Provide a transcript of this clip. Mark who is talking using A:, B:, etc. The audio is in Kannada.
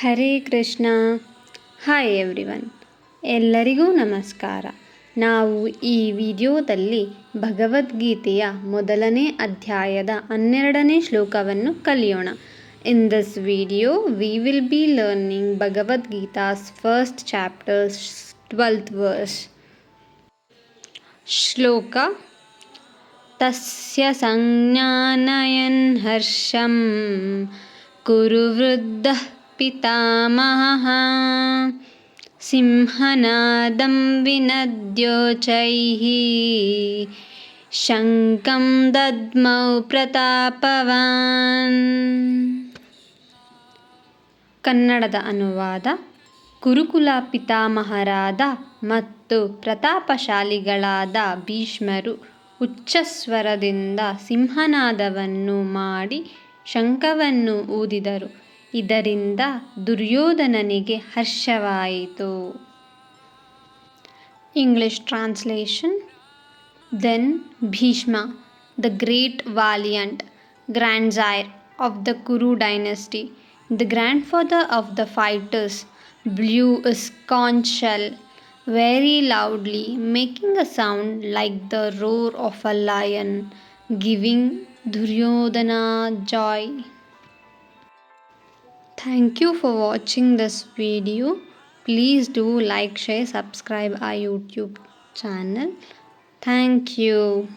A: ಹರೇ ಕೃಷ್ಣ. Hi everyone. ಎಲ್ಲರಿಗೂ ನಮಸ್ಕಾರ. ನಾವು ಈ ವಿಡಿಯೋದಲ್ಲಿ ಭಗವದ್ಗೀತೆಯ ಮೊದಲನೇ ಅಧ್ಯಾಯದ ಹನ್ನೆರಡನೇ ಶ್ಲೋಕವನ್ನು ಕಲಿಯೋಣ. In this video we will be learning Bhagavad Gita's first chapter's twelfth verse ಶ್ಲೋಕ ತಸ್ಯ ಸಂಜ್ಞಾನಯನ್ ಹರ್ಷಂ ಕುರು ವೃದ್ಧಃ ಪಿತಾಮಹಃ ಸಿಂಹನಾದಂ विनद्योचैः शङ्कं ದದ್ಮೌ ಪ್ರತಾಪವಾನ್ ಕನ್ನಡದ ಅನುವಾದ ಕುರುಕುಲ ಪಿತಾಮಹರಾದ ಮತ್ತು ಪ್ರತಾಪಶಾಲಿಗಳಾದ ಭೀಷ್ಮರು ಉಚ್ಚಸ್ವರದಿಂದ ಸಿಂಹನಾದವನ್ನು ಮಾಡಿ ಶಂಖವನ್ನು ಊದಿದರು. ಇದರಿಂದ ದುರ್ಯೋಧನನಿಗೆ ಹರ್ಷವಾಯಿತು English translation then Bhishma the great valiant grandsire of the Kuru dynasty the grandfather of the fighters blew his conch shell very loudly, making a sound like the roar of a lion, giving Duryodhana joy. Thank you for watching this video. Please do like, share, subscribe our YouTube channel. Thank you.